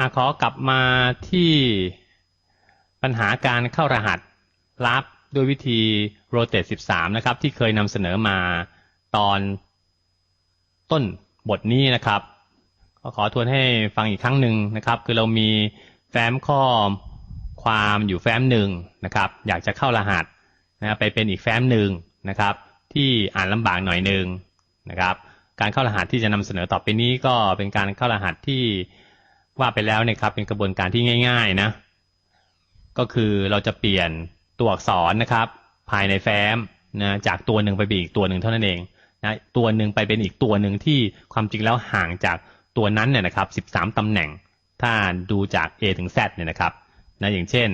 อขอกลับมาที่ปัญหาการเข้ารหัสลับด้วยวิธี rotate 13 นะครับ ที่เคยนำเสนอมาตอนต้นบทนี้นะครับก็ขอทวนให้ฟังอีกครั้งหนึ่งนะครับ คือเรามีแฟ้มข้อความอยู่แฟ้มหนึ่งนะครับ อยากจะเข้ารหัสนะไปเป็นอีกแฟ้มหนึ่งนะครับ ที่อ่านลำบากหน่อยหนึ่งนะครับ การเข้ารหัสที่จะนำเสนอต่อไปนี้ก็เป็นการเข้ารหัสที่ ว่าไปแล้วนะครับ เป็นกระบวนการที่ง่าย ๆนะ ก็คือเราจะเปลี่ยนตัวอักษรนะครับ ภายในแฟ้มนะจากตัวหนึ่งไปเป็นอีกตัวหนึ่งเท่านั้นเองนะตัวหนึ่งไปเป็นอีกตัวหนึ่งที่ความจริงแล้วห่างจากตัวนั้นเนี่ยนะครับ 13 ตำแหน่ง ถ้าดูจาก A ถึง Z เนี่ยนะครับนะอย่างเช่น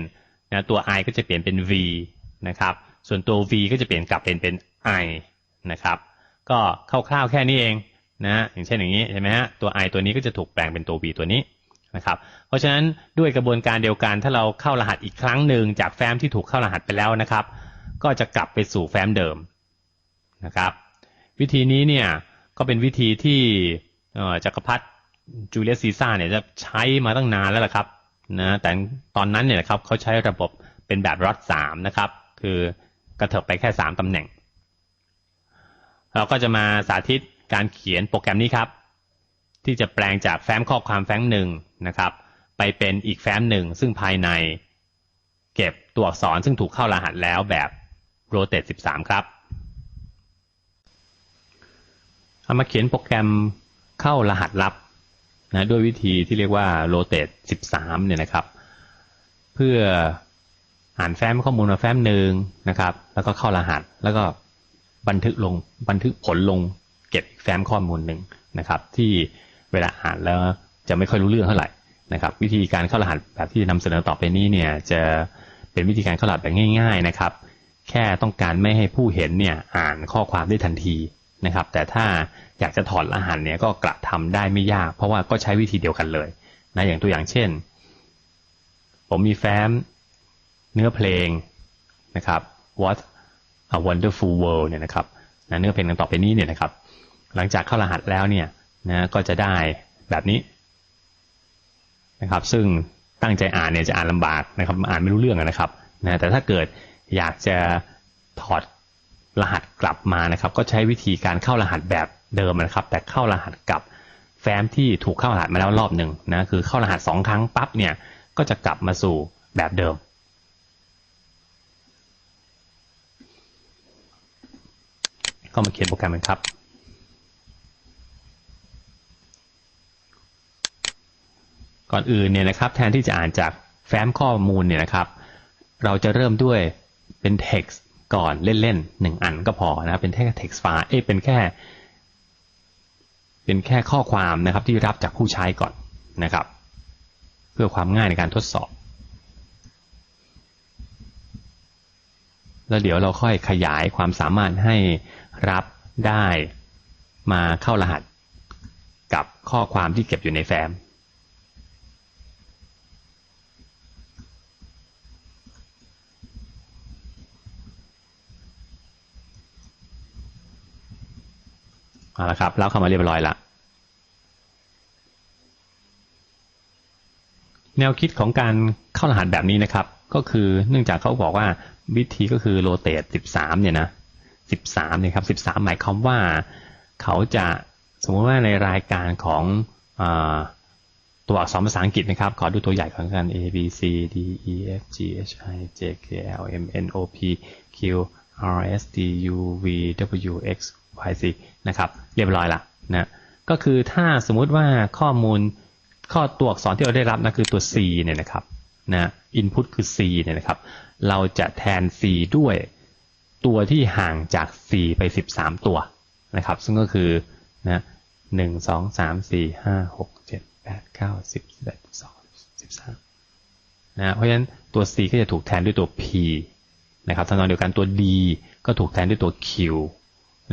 นะตัว i ก็จะเปลี่ยนเป็น v นะครับ ส่วนตัว v ก็จะเปลี่ยนกลับเป็นเป็น i นะครับ ก็คร่าวๆแค่นี้เองนะอย่างเช่นอย่างนี้ใช่ไหมฮะ ตัว i ตัวนี้ก็จะถูกแปลงเป็นตัว v ตัวนี้ นะครับเพราะฉะนั้นด้วยกระบวนการเดียวกัน ถ้าเราเข้ารหัสอีกครั้งหนึ่งจากแฟ้มที่ถูกเข้ารหัสไปแล้วนะครับ ก็จะกลับไปสู่แฟ้มเดิมนะครับ วิธีนี้เนี่ยก็เป็นวิธีที่จักรพรรดิจูเลียสซีซ่าเนี่ยจะใช้มาตั้งนานแล้วล่ะครับนะแต่ตอนนั้นเนี่ยนะครับเขาใช้ระบบเป็นแบบรัดสามนะครับ คือกระเถิบไปแค่สามตำแหน่ง เราก็จะมาสาธิตการเขียนโปรแกรมนี้ครับ ที่จะแปลงจากแฟ้มข้อความแฟ้มหนึ่ง นะครับ ไปเป็นอีกแฟ้มหนึ่งซึ่งภายใน เก็บตัวอักษรซึ่งถูกเข้ารหัสแล้วแบบ rotate 13 ครับ เอามาเขียนโปรแกรมเข้ารหัสลับนะด้วยวิธีที่เรียกว่า rotate 13 เนี่ยนะครับ เพื่ออ่านแฟ้มข้อมูลมาแฟ้มหนึ่งนะครับ แล้วก็เข้ารหัสแล้วก็บันทึกลงบันทึกผลลงเก็บแฟ้มข้อมูลหนึ่งนะครับ ที่เวลาอ่านแล้ว จะไม่ค่อยรู้เรื่องเท่าไหร่นะครับ วิธีการเข้ารหัสแบบที่นำเสนอต่อไปนี้เนี่ยจะเป็นวิธีการเข้ารหัสแบบง่าย ๆนะครับ แค่ต้องการไม่ให้ผู้เห็นเนี่ยอ่านข้อความได้ทันทีนะครับ แต่ถ้าอยากจะถอดรหัสเนี่ยก็กระทำได้ไม่ยาก เพราะว่าก็ใช้วิธีเดียวกันเลยนะอย่างตัวอย่างเช่น ผมมีแฟ้มเนื้อเพลงนะครับ What a Wonderful World เนี่ยนะครับนะเนื้อเพลงต่อไปนี้เนี่ยนะครับ หลังจากเข้ารหัสแล้วเนี่ยนะก็จะได้แบบนี้ นะครับ ซึ่งตั้งใจอ่านเนี่ยจะอ่านลำบากนะครับ อ่านไม่รู้เรื่องนะครับนะแต่ถ้าเกิดอยากจะถอดรหัสกลับมานะครับ ก็ใช้วิธีการเข้ารหัสแบบเดิมนะครับ แต่เข้ารหัสกับแฟ้มที่ถูกเข้ารหัสมาแล้วรอบหนึ่งนะคือเข้ารหัสสองครั้งปั๊บเนี่ยก็จะกลับมาสู่แบบเดิมก็มาเขียนโปรแกรมกันครับ ก่อนอื่นเนี่ยนะครับ แทนที่จะอ่านจากแฟ้มข้อมูลเนี่ยนะครับ เราจะเริ่มด้วยเป็น text ก่อนเล่นๆหนึ่งอันก็พอนะเป็นแค่ text file เอ้เป็นแค่ เป็นแค่ข้อความนะครับที่รับจากผู้ใช้ก่อนนะครับ เพื่อความง่ายในการทดสอบ แล้วเดี๋ยวเราค่อยขยายความสามารถให้รับได้มาเข้ารหัส กับข้อความที่เก็บอยู่ในแฟ้ม เอาละครับแล้วเข้ามาเรียบร้อยละแนวคิดของการเข้ารหัสแบบนี้นะครับ ก็คือเนื่องจากเขาบอกว่าวิธีก็คือโรเตท13เนี่ยนะ13เนี่ยครับ13 หมายความว่าเขาจะสมมติว่าในรายการของอตัวอักษรภาษาอังกฤษนะครับ ขอดูตัวใหญ่ของกัน A B C D E F G H I J K L M N O P Q R S T U V W X Y Z นะครับ เรียบร้อยละนะก็คือถ้าสมมุติว่าข้อมูลข้อตัวอักษรที่เราได้รับนะคือตัว C เนี่ยนะครับนะ input คือ C เนี่ยนะครับ เราจะแทน C ด้วยตัวที่ห่างจาก C ไป 13 ตัวนะครับ ซึ่งก็คือนะหนึ่งสองสามสี่ห้าหกเจ็ดแปดเก้าสิบสิบเอ็ดสิบสองสิบสามนะเพราะฉะนั้นตัว C ก็จะถูกแทนด้วยตัว P นะครับทำนองเดียวกันตัว D ก็ถูกแทนด้วยตัว Q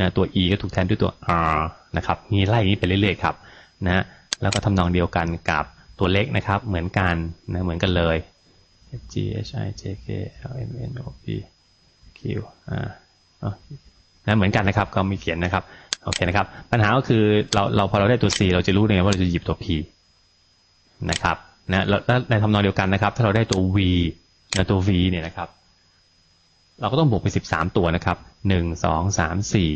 นะตัว e ก็ถูกแทนด้วยตัว r นะครับมีไล่นี้ไปเรื่อยๆครับนะแล้วก็ทำนองเดียวกันกับตัวเล็กนะครับ เหมือนกันนะเหมือนกันเลย g h i j k l m n o p q นะเหมือนกันนะครับก็มีเขียนนะครับโอเคนะครับ ปัญหาก็คือเราเราพอเราได้ตัว c เราจะรู้เลยว่าเราจะหยิบตัว p นะครับนะแล้วแล้วในทำนองเดียวกันนะครับ ถ้าเราได้ตัว v นะตัว v เนี่ยนะครับ เราก็ต้องบวกไปสิบสามตัวนะครับหนึ่งสองสามสี่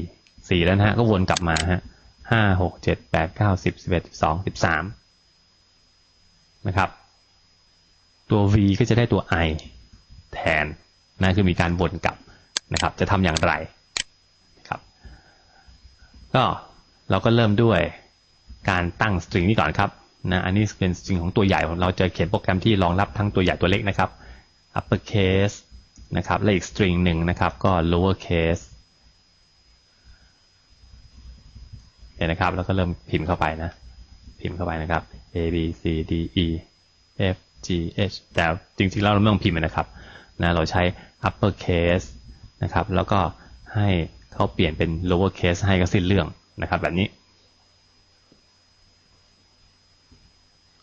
สี่แล้วนะฮะก็วนกลับมาฮะห้าหกเจ็ดแปดเก้าสิบสิบเอ็ดสิบสองสิบสามนะครับตัว v ก็จะได้ตัว i แทนนะคือมีการวนกลับนะครับ จะทำอย่างไรนะครับก็เราก็เริ่มด้วยการตั้งสตริงนี้ก่อนครับนะอันนี้เป็นสตริงของตัวใหญ่ เราจะเขียนโปรแกรมที่รองรับทั้งตัวใหญ่ตัวเล็กนะครับ upper case นะครับและอีกสตริงหนึ่งนะครับก็ lower case เห็นนะครับ แล้วก็เริ่มพิมพ์เข้าไปนะ พิมพ์เข้าไปนะครับ a b c d e f g h แต่จริงๆแล้วเราไม่ต้องพิมพ์นะครับนะเราใช้ upper case นะครับ แล้วก็ให้เขาเปลี่ยนเป็น lower case ให้ก็สิ้นเรื่องนะครับแบบนี้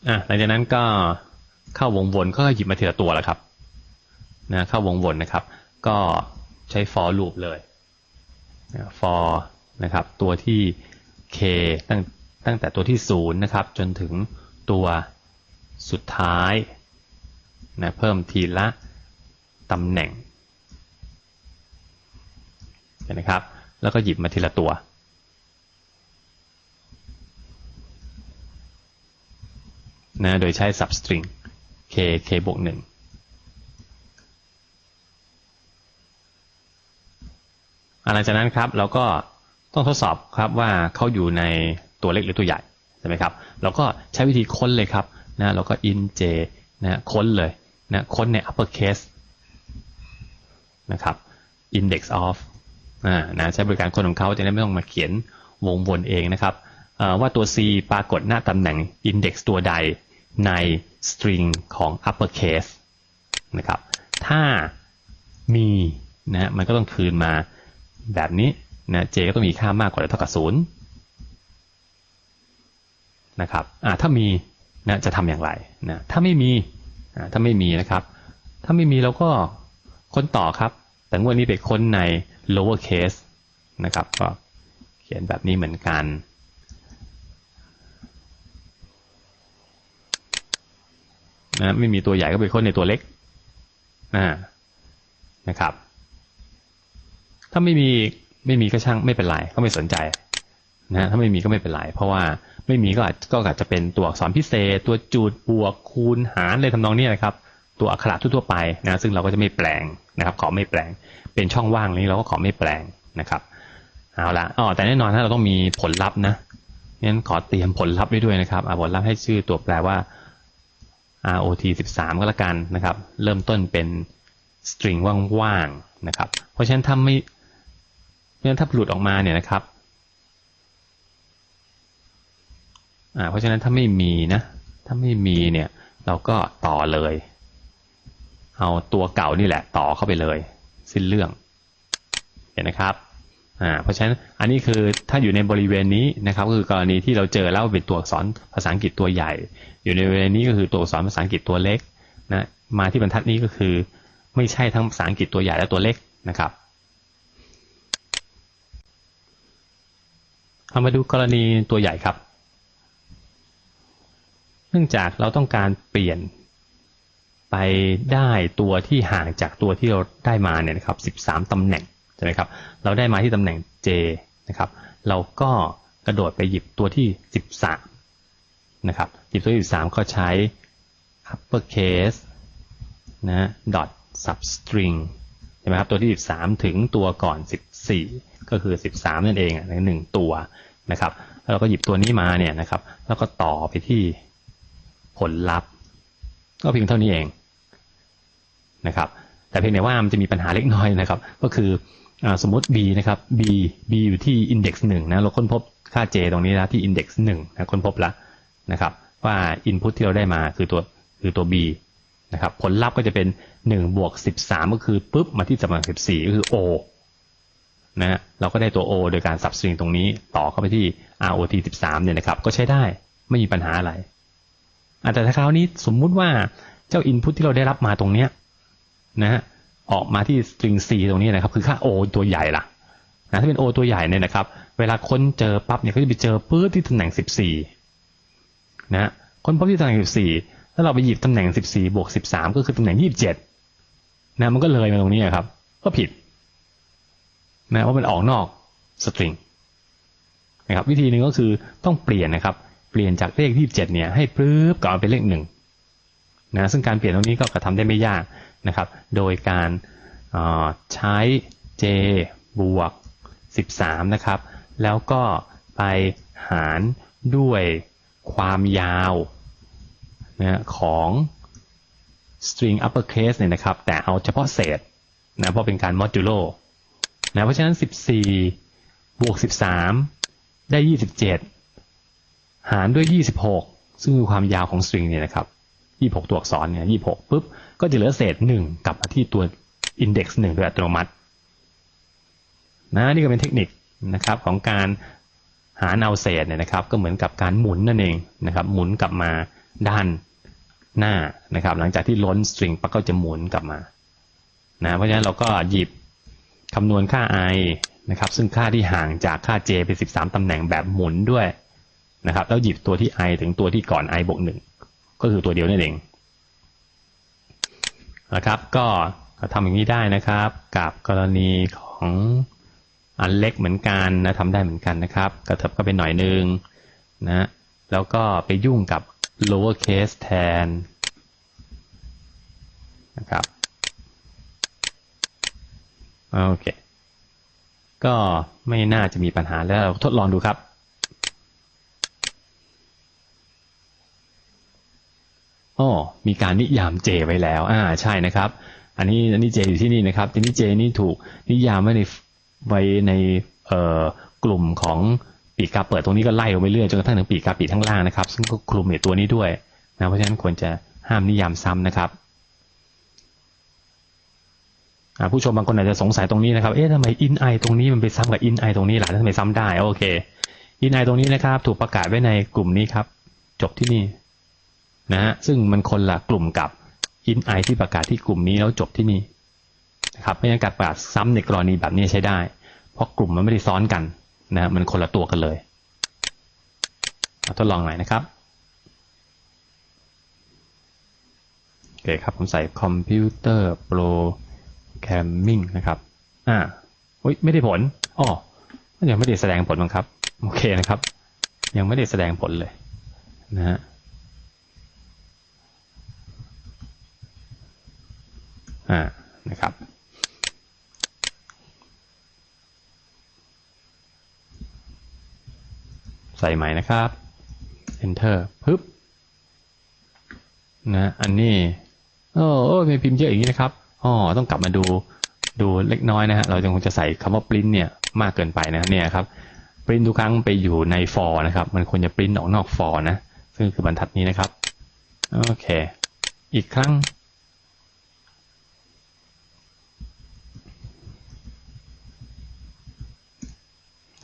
อะหลังจากนั้นก็เข้าวงวนก็หยิบมาทีละตัวแหละครับ นะเข้าวงวนนะครับ ก็ใช้ for loop เลย for นะครับตัวที่ k ตั้งตั้งแต่ตัวที่ 0 นะครับ จนถึงตัวสุดท้ายนะเพิ่มทีละตำแหน่งนนะครับ แล้วก็หยิบมาทีละตัวนะโดยใช้ substring k k บวก1 หลังจากนั้นครับเราก็ต้องทดสอบครับว่าเขาอยู่ในตัวเล็กหรือตัวใหญ่ใช่ไหมครับเราก็ใช้วิธีค้นเลยครับนะเราก็ in j นะค้นเลยนะค้นใน upper case นะครับ index of นะใช้บริการคนของเขาจะได้ไม่ต้องมาเขียนวงวนเองนะครับว่าตัว c ปรากฏหน้าตำแหน่ง index ตัวใดใน string ของ upper case นะครับถ้ามีนะมันก็ต้องคืนมา แบบนี้นะ j ก็ต้องมีค่ามากกว่าหรือเท่ากับศูนย์นะครับถ้ามีนะจะทำอย่างไรนะถ้าไม่มีถ้าไม่มีนะครับ ถ้าไม่มีเราก็ค้นต่อครับ แต่งวดนี้ไปค้นใน lower case นะครับก็เขียนแบบนี้เหมือนกันนะไม่มีตัวใหญ่ก็ไปค้นในตัวเล็กนะนะครับ ถ้าไม่มีไม่มีก็ช่างไม่เป็นไรก็ไม่สนใจนะถ้าไม่มีก็ไม่เป็นไรเพราะว่าไม่มีก็อาจก็อาจจะเป็นตัวอักษรพิเศษ ตัวจูดบวกคูณหารเลยทำนองนี้นะครับ ตัวอักขระทั่วไปนะซึ่งเราก็จะไม่แปลงนะครับขอไม่แปลง เป็นช่องว่างนี้เราก็ขอไม่แปลงนะครับเอาละอ๋อแต่แน่นอนถ้าเราต้องมีผลลัพธ์นะงั้นขอเตรียมผลลัพธ์ไว้ด้วยนะครับผลลัพธ์ให้ชื่อตัวแปลว่า ROT 13 ก็แล้วกันนะครับ เริ่มต้นเป็น string ว่างๆนะครับ เพราะฉะนั้นถ้าไม่ นั้นถ้าหลุดออกมาเนี่ยนะครับอ่าเพราะฉะนั้นถ้าไม่มีนะ ถ้าไม่มีเนี่ยเราก็ต่อเลย เอาตัวเก่านี่แหละ ต่อเข้าไปเลย สิ้นเรื่อง เห็นนะครับอ่าเพราะฉะนั้นอันนี้คือถ้าอยู่ในบริเวณนี้นะครับก็คือกรณีที่เราเจอแล้วเป็นตัวอักษรภาษาอังกฤษตัวใหญ่ อยู่ในบริเวณนี้ก็คือตัวอักษรภาษาอังกฤษตัวเล็กนะมาที่บรรทัดนี้ก็คือ ไม่ใช่ทั้งภาษาอังกฤษตัวใหญ่และตัวเล็กนะครับ เอามาดูกรณีตัวใหญ่ครับ เนื่องจากเราต้องการเปลี่ยนไปได้ตัวที่ห่างจากตัวที่เราได้มาเนี่ยนะครับ 13 ตำแหน่งใช่ไหมครับ เราได้มาที่ตำแหน่ง J นะครับ เราก็กระโดดไปหยิบตัวที่ 13 นะครับ หยิบตัวที่ 13 ก็ใช้ uppercase นะ dot substring ใช่ไหมครับ ตัวที่ 13 ถึงตัวก่อน 14 ก็คือ 13 นั่นเองในหนึ่งตัวนะครับ แล้วเราก็หยิบตัวนี้มาเนี่ยนะครับ แล้วก็ต่อไปที่ผลลัพธ์ ก็เพียงเท่านี้เองนะครับ แต่เพียงแต่ว่ามันจะมีปัญหาเล็กน้อยนะครับ ก็คือสมมติ b นะครับ b b อยู่ที่ index หนึ่งนะเราค้นพบค่า j ตรงนี้นะที่ index หนึ่งนะค้นพบแล้วนะครับ ว่า input ที่เราได้มาคือตัวคือตัว b นะครับ ผลลัพธ์ก็จะเป็น1บวก13 ก็คือปุ๊บมาที่จำนวน14ก็คือ o นะเราก็ได้ตัว o โดยการ substring ตรงนี้ต่อเข้าไปที่ ROT 13เนี่ยนะครับ ก็ใช้ได้ไม่มีปัญหาอะไรแต่ถ้าคราวนี้สมมุติว่าเจ้า input ที่เราได้รับมาตรงเนี้ยนะฮะออกมาที่ string c ตรงนี้นะครับ คือค่า o ตัวใหญ่ล่ะนะถ้าเป็น o ตัวใหญ่เนี่ยนะครับ เวลาค้นเจอปั๊บเนี่ยก็จะไปเจอปื้ดที่ตำแหน่ง 14นะค้นพบที่ตำแหน่ง 14 ถ้าเราไปหยิบตำแหน่ง 14บวก13 ก็คือตำแหน่ง 27นะมันก็เลยมาตรงนี้ครับ ก็ผิด นะว่ามันออกนอกสตริงนะครับวิธีหนึ่งก็คือต้องเปลี่ยนนะครับ เปลี่ยนจากเลข 27 เนี่ยให้ปลื้บกลับมาเป็นเลขหนึ่งนะซึ่งการเปลี่ยนตรงนี้ก็กระทำได้ไม่ยากนะครับ โดยการใช้ j บวก 13 นะครับ แล้วก็ไปหารด้วยความยาวนะของ string uppercase เนี่ยนะครับ แต่เอาเฉพาะเศษนะเพราะเป็นการ modulo นะเพราะฉะนั้น 14 บวก 13 ได้ 27 หารด้วย 26 ซึ่งคือความยาวของ string เนี่ยนะครับ26 ตัวอักษรเนี่ย26ปุ๊บก็จะเหลือเศษ 1 กลับมาที่ตัว index 1 โดยอัตโนมัตินะนี่ก็เป็นเทคนิคนะครับของการหารเอาเศษเนี่ยนะครับ ก็เหมือนกับการหมุนนั่นเองนะครับหมุนกลับมาด้านหน้านะครับ หลังจากที่ล้นสตริงปั๊บก็จะหมุนกลับมานะเพราะฉะนั้นเราก็หยิบ คำนวณค่า i นะครับ ซึ่งค่าที่ห่างจากค่า j เป็น 13 ตำแหน่งแบบหมุนด้วยนะครับ แล้วหยิบตัวที่ i ถึงตัวที่ก่อน i บวกหนึ่งก็คือตัวเดียวนั่นเองนะครับ ก็ทำอย่างนี้ได้นะครับ กับกรณีของอันเล็กเหมือนกันนะทำได้เหมือนกันนะครับ กระเถิบก็เป็นหน่อยนึงนะแล้วก็ไปยุ่งกับ lower case แทนนะครับ โอเค ก็ไม่น่าจะมีปัญหาแล้วเราทดลองดูครับ อ๋อ มีการนิยามเจไว้แล้ว อ่า ใช่นะครับ อันนี้อันนี้เจอยู่ที่นี่นะครับ ทีนี้เจนี่ถูกนิยามไว้ในไว้ในเอ่อกลุ่มของปีกกาเปิดตรงนี้ก็ไล่ลงไปเรื่อยจนกระทั่งถึงปีกกาปิดข้างล่างนะครับ ซึ่งก็คลุมในตัวนี้ด้วยนะ เพราะฉะนั้นควรจะห้ามนิยามซ้ำนะครับ ผู้ชมบางคนอาจจะสงสัยตรงนี้นะครับ เอ๊ะทำไมอินไอตรงนี้มันไปซ้ำกับอินไอตรงนี้ล่ะทำไมซ้ำได้โอเคอินไอตรงนี้นะครับ ถูกประกาศไว้ในกลุ่มนี้ครับ จบที่นี่นะฮะซึ่งมันคนละกลุ่มกับอินไอที่ประกาศที่กลุ่มนี้แล้วจบที่นี่นะครับเพราะฉะนั้นการประกาศซ้ำในกรณีแบบนี้ใช้ได้ เพราะกลุ่มมันไม่ได้ซ้อนกันนะมันคนละตัวกันเลยทดลองหน่อยนะครับโอเคครับผมใส่คอมพิวเตอร์โปร แคมมิ่งนะครับ อ่าอุ้ยไม่ได้ผลอ๋อยังไม่ได้แสดงผลมั้งครับ โอเคนะครับ ยังไม่ได้แสดงผลเลยนะฮะอ่านะครับใส่ใหม่นะครับ enter ปึ๊บนะ อันนี้ โอ้โอ้มีพิมพ์เยอะอย่างนี้นะครับ อ๋อต้องกลับมาดูดูเล็กน้อยนะฮะเราจะคงจะใส่คำว่า print เนี่ยมากเกินไปนะเนี่ยครับ print ทุกครั้งไปอยู่ใน for นะครับมันควรจะ print ออกนอก for นะซึ่งคือบรรทัดนี้นะครับโอเค อีกครั้ง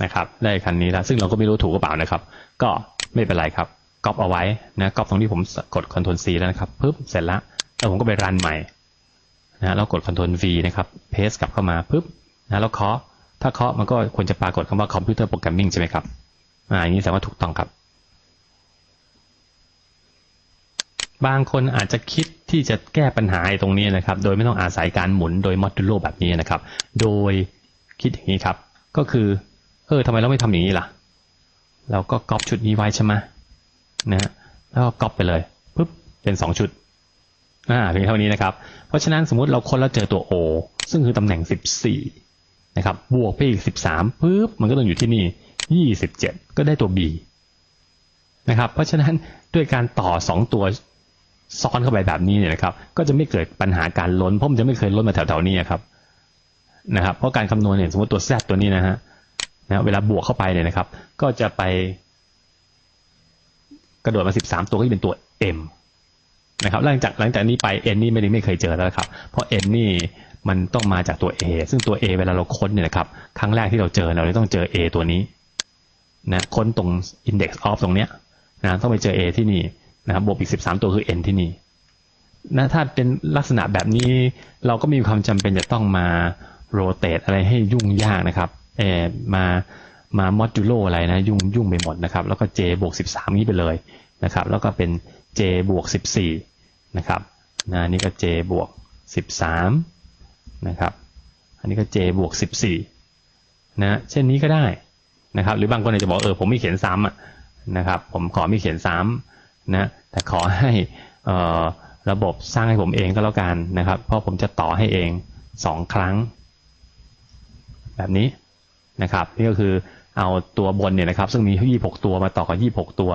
นะครับได้คันนี้แล้วซึ่งเราก็ไม่รู้ถูกหรือเปล่านะครับ ก็ไม่เป็นไรครับก๊อปเอาไว้นะก๊อปตรงที่ผมกด Ctrl C แล้วนะครับปึ๊บเสร็จแล้วแล้วผมก็ไปรันใหม่ นะแล้วกด Ctrl V นะครับเพสกลับเข้ามาปึ๊บนะแล้วเคาะถ้าเคาะมันก็ควรจะปรากฏคำว่าคอมพิวเตอร์โปรแกรมมิ่งใช่ไหมครับอ่าอย่างนี้แสดงว่าถูกต้องครับ บางคนอาจจะคิดที่จะแก้ปัญหาตรงนี้นะครับ โดยไม่ต้องอาศัยการหมุนโดยมอดูโลแบบนี้นะครับ โดยคิดอย่างนี้ครับ ก็คือ เออทำไมเราไม่ทำอย่างนี้ล่ะ เราก็ก๊อปชุดนี้ไว้ใช่ไหมนะแล้วก็ก๊อปไปเลยปุ๊บเป็นสองชุด อ่าเพียงเท่านี้นะครับ เพราะฉะนั้นสมมติเราค้นแล้วเจอตัว O ซึ่งคือตำแหน่งสิบสี่นะครับ บวกไปอีกสิบสามปุ๊บมันก็ต้องอยู่ที่นี่ยี่สิบเจ็ดก็ได้ตัว B นะครับ เพราะฉะนั้นด้วยการต่อสองตัวซ้อนเข้าไปแบบนี้เนี่ยนะครับ ก็จะไม่เกิดปัญหาการล้นเพราะมันจะไม่เคยล้นมาแถวๆนี้ครับนะครับ เพราะการคำนวณเนี่ยสมมติตัว Z ตัวนี้นะฮะนะเวลาบวกเข้าไปเนี่ยนะครับ ก็จะไปกระโดดมาสิบสามตัวก็จะเป็นตัว m นะครับหลังจากหลังจากนี้ไป n นี่ไม่ได้ไม่เคยเจอแล้วครับ เพราะ n นี่มันต้องมาจากตัว a ซึ่งตัว a เวลาเราค้นเนี่ยนะครับ ครั้งแรกที่เราเจอเราเลยต้องเจอ a ตัวนี้นะค้นตรง index of ตรงเนี้ยนะต้องไปเจอ a ที่นี่นะครับบวกอีกสิบสามตัวคือ n ที่นี่นะถ้าเป็นลักษณะแบบนี้เราก็มีความจำเป็นจะต้องมาโรเตทอะไรให้ยุ่งยากนะครับเออมามามอดูโลอะไรนะยุ่งยุ่งไปหมดนะครับ แล้วก็ j บวกสิบสามนี้ไปเลยนะครับ แล้วก็เป็น j บวก 14 นะครับนะนนี้ก็ j บวก 13นะครับอันนี้ก็ j บวก 14นะเช่นนี้ก็ได้นะครับหรือบางคนอาจจะบอกเออผมไม่เขียนซ้ำอะนะครับผมขอไม่เขียนซ้ำนะแต่ขอให้เอ่อระบบสร้างให้ผมเองก็แล้วกันนะครับ เพราะผมจะต่อให้เองสองครั้ง แบบนี้นะครับนี่ก็คือเอาตัวบนเนี่ยนะครับ ซึ่งมี 26 ตัวมาต่อกับ 26 ตัว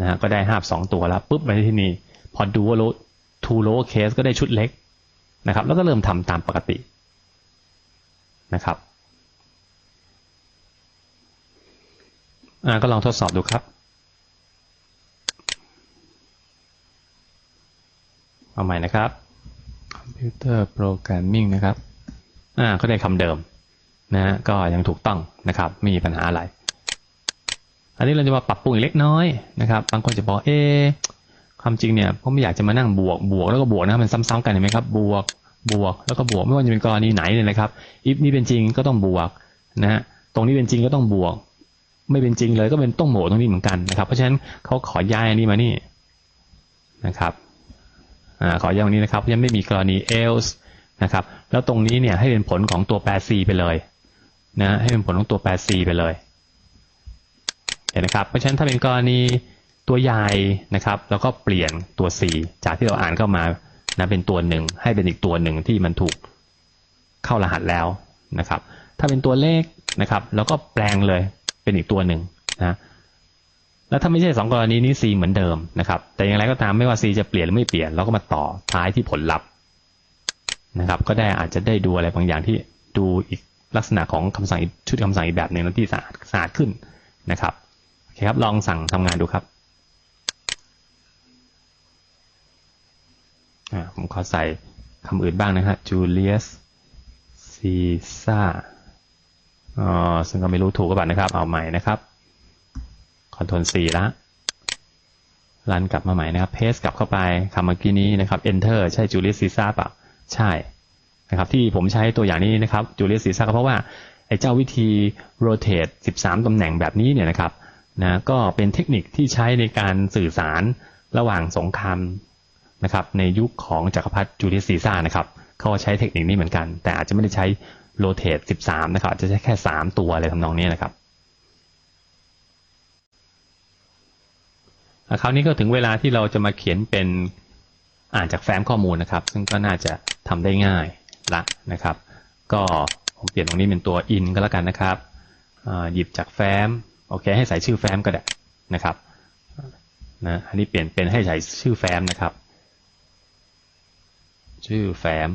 นะฮะก็ได้ห้าสองตัวแล้วปุ๊บมาที่นี่พอดูว่า โลทูโลเคสก็ได้ชุดเล็กนะครับ แล้วก็เริ่มทำตามปกตินะครับอ่าก็ลองทดสอบดูครับ เอาใหม่นะครับคอมพิวเตอร์โปรแกรมมิ่งนะครับ อ่า ก็ได้คำเดิมนะฮะก็ยังถูกต้องนะครับ ไม่มีปัญหาอะไร อันนี้เราจะมาปรับปรุงอีกเล็กน้อยนะครับ บางคนจะบอกเอ๊ ความจริงเนี่ยผมไม่อยากจะมานั่งบวกบวกแล้วก็บวกนะมันซ้ำๆกันเห็นไหมครับ บวกบวกแล้วก็บวกไม่ว่าจะเป็นกรณีไหนเลยนะครับ if นี่เป็นจริงก็ต้องบวกนะฮะตรงนี้เป็นจริงก็ต้องบวก ไม่เป็นจริงเลยก็เป็นต้องโหมดตรงนี้เหมือนกันนะครับ เพราะฉะนั้นเขาขอย้ายอันนี้มานี่นะครับอ่าขอย้ายตรงนี้นะครับเพราะฉะนั้นไม่มีกรณี else นะครับ แล้วตรงนี้เนี่ยให้เป็นผลของตัวแปร c ไปเลยนะให้เป็นผลของตัวแปร c ไปเลยเห็นนะครับ เพราะฉะนั้นถ้าเป็นกรณี ตัวใหญ่นะครับ แล้วก็เปลี่ยนตัว c จากที่เราอ่านเข้ามานะเป็นตัวหนึ่งให้เป็นอีกตัวหนึ่งที่มันถูกเข้ารหัสแล้วนะครับ ถ้าเป็นตัวเลขนะครับ แล้วก็แปลงเลยเป็นอีกตัวหนึ่งนะแล้วถ้าไม่ใช่สองกรณีนี้ c เหมือนเดิมนะครับ แต่อย่างไรก็ตามไม่ว่า c จะเปลี่ยนหรือไม่เปลี่ยนเราก็มาต่อท้ายที่ผลลัพธ์นะครับ ก็ได้อาจจะได้ดูอะไรบางอย่างที่ดูอีกลักษณะของคำสั่งชุดคำสั่งอีกแบบหนึ่งที่สะอาดสะอาดขึ้นนะครับโอเคครับลองสั่งทำงานดูครับ ผมขอใส่คำอื่นบ้างนะครับ Julius Caesar อ๋อซึ่งก็ไม่รู้ถูกกับบัตนะครับ เอาใหม่นะครับ Ctrl C ละรันกลับมาใหม่นะครับ paste กลับเข้าไปคำเมื่อกี้นี้นะครับ enter ใช่ Julius Caesar เปล่าใช่นะครับที่ผมใช้ตัวอย่างนี้นะครับ Julius Caesar ก็เพราะว่าไอ้เจ้าวิธี rotate 13 ตำแหน่งแบบนี้เนี่ยนะครับนะก็เป็นเทคนิคที่ใช้ในการสื่อสารระหว่างสงคราม นะครับในยุคของจักรพรรดิจูเลียสซีซ่านะครับเขาใช้เทคนิคนี้เหมือนกัน แต่อาจจะไม่ได้ใช้โรเตท13 นะครับจะใช้แค่ 3 ตัวอะไรทำนองนี้นะครับคราวนี้ก็ถึงเวลาที่เราจะมาเขียนเป็นอ่านจากแฟ้มข้อมูลนะครับ ซึ่งก็น่าจะทำได้ง่ายละนะครับ ก็ผมเปลี่ยนตรงนี้เป็นตัว in ก็แล้วกันนะครับหยิบจากแฟ้มโอเค ให้ใส่ชื่อแฟ้มก็ได้นะครับนะอันนี้เปลี่ยนเป็นให้ใส่ชื่อแฟ้มนะครับ ชื่อแฟ้ม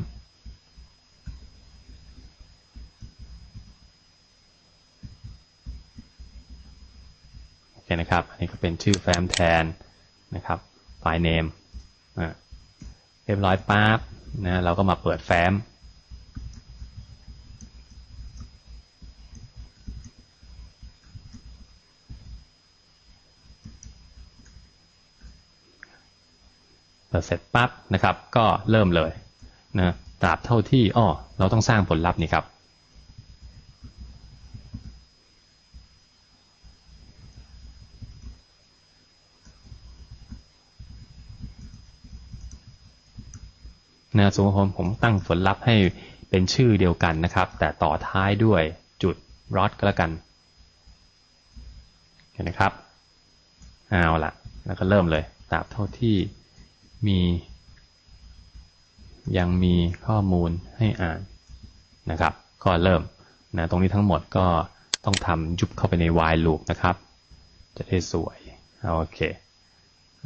โอเคนะครับ อันนี้ก็เป็นชื่อแฟ้มแทนนะครับไฟล์เนมเรียบร้อยปั๊บนะเราก็มาเปิดแฟ้ม เสร็จปั๊บนะครับ ก็เริ่มเลยนะตราบเท่าที่อ้อเราต้องสร้างผลลัพธ์นี่ครับ นะสมมติผมผมตั้งผลลัพธ์ให้เป็นชื่อเดียวกันนะครับ แต่ต่อท้ายด้วยจุดรอดก็แล้วกันเห็นไหมครับเอาละแล้วก็เริ่มเลยตราบเท่าที่ มียังมีข้อมูลให้อ่านนะครับ ก็เริ่มนะตรงนี้ทั้งหมดก็ต้องทำยุบเข้าไปใน while loop นะครับ จะได้สวยโอเค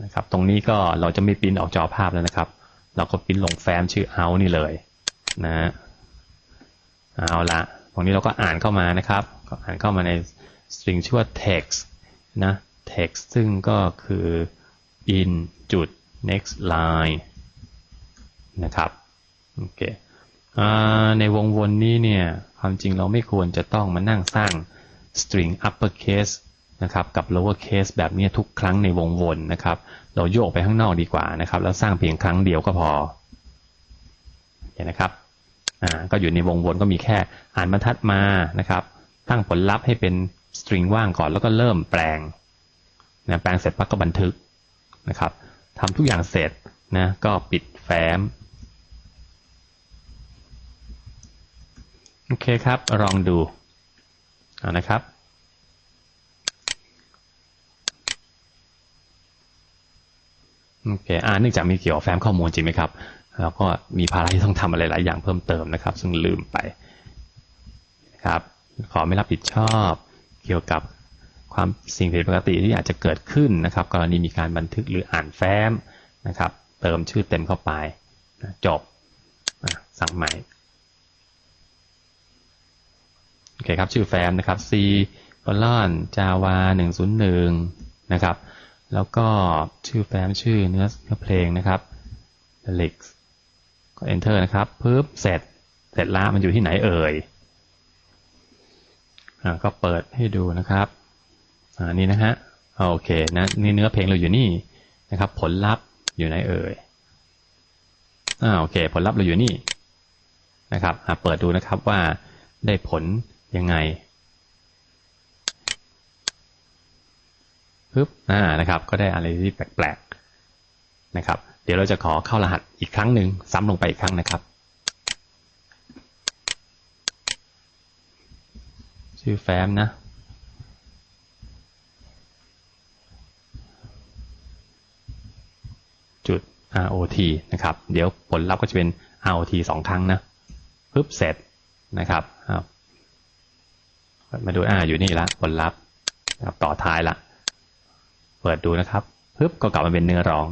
นะครับ ตรงนี้ก็เราจะไม่ปิ้นออกจอภาพแล้วนะครับ เราก็ปิ้นลงแฟ้มชื่อ out นี่เลยนะเอาละตรงนี้เราก็อ่านเข้ามานะครับ ก็อ่านเข้ามาใน string ชื่อว่า text นะ text ซึ่งก็คือ in จุด next line นะครับโอเคในวงวนนี้เนี่ยความจริงเราไม่ควรจะต้องมานั่งสร้าง string uppercase นะครับกับ lower case แบบนี้ทุกครั้งในวงวนนะครับ เราโยกไปข้างนอกดีกว่านะครับแล้วสร้างเพียงครั้งเดียวก็พอเห็นนะครับอ่าก็อยู่ในวงวนก็มีแค่อ่านบรรทัดมานะครับตั้งผลลัพธ์ให้เป็น string ว่างก่อนแล้วก็เริ่มแปลงนะแปลงเสร็จปั๊บก็บันทึกนะครับ ทำทุกอย่างเสร็จนะก็ปิดแฟ้มโอเคครับลองดูเอานะครับโอเคอ่าเนื่องจากมีเกี่ยวแฟ้มข้อมูลจริงไหมครับแล้วก็มีภาระที่ต้องทำอะไรหลายอย่างเพิ่มเติมนะครับ ซึ่งลืมไปครับขอไม่รับผิดชอบเกี่ยวกับ ความสิ่งผิดปกติที่อาจจะเกิดขึ้นนะครับ กรณีมีการบันทึกหรืออ่านแฟ้มนะครับ เติมชื่อเต็มเข้าไปจบสั่งใหม่โอเคครับชื่อแฟ้มนะครับ C b o l o n Java 101 นะครับ แล้วก็ชื่อแฟ้มชื่อเนื้อเนื้อเพลงนะครับ Lyric ก็ Enter นะครับปึ๊บเสร็จเสร็จล้วมันอยู่ที่ไหนเอ่ยอ่าก็เปิดให้ดูนะครับ อ่านี่นะฮะโอเคนะนี่เนื้อเพลงเราอยู่นี่นะครับ ผลลัพธ์อยู่ไหนเอ่ยอ่าโอเค ผลลัพธ์เราอยู่นี่นะครับอ่าเปิดดูนะครับว่าได้ผลยังไงปึ๊บอ่านะครับ ก็ได้อะไรที่แปลกๆนะครับ เดี๋ยวเราจะขอเข้ารหัสอีกครั้งหนึ่งซ้ำลงไปอีกครั้งนะครับ ชื่อแฟ้มนะ จุด ROT นะครับ เดี๋ยวผลลัพธ์ก็จะเป็น ROT สองครั้งนะปึ๊บเสร็จนะครับมาดูอ่าอยู่นี่ละผลลัพธ์นะครับต่อท้ายละ เปิดดูนะครับปึ๊บก็กลับมาเป็นเนื้อร้อง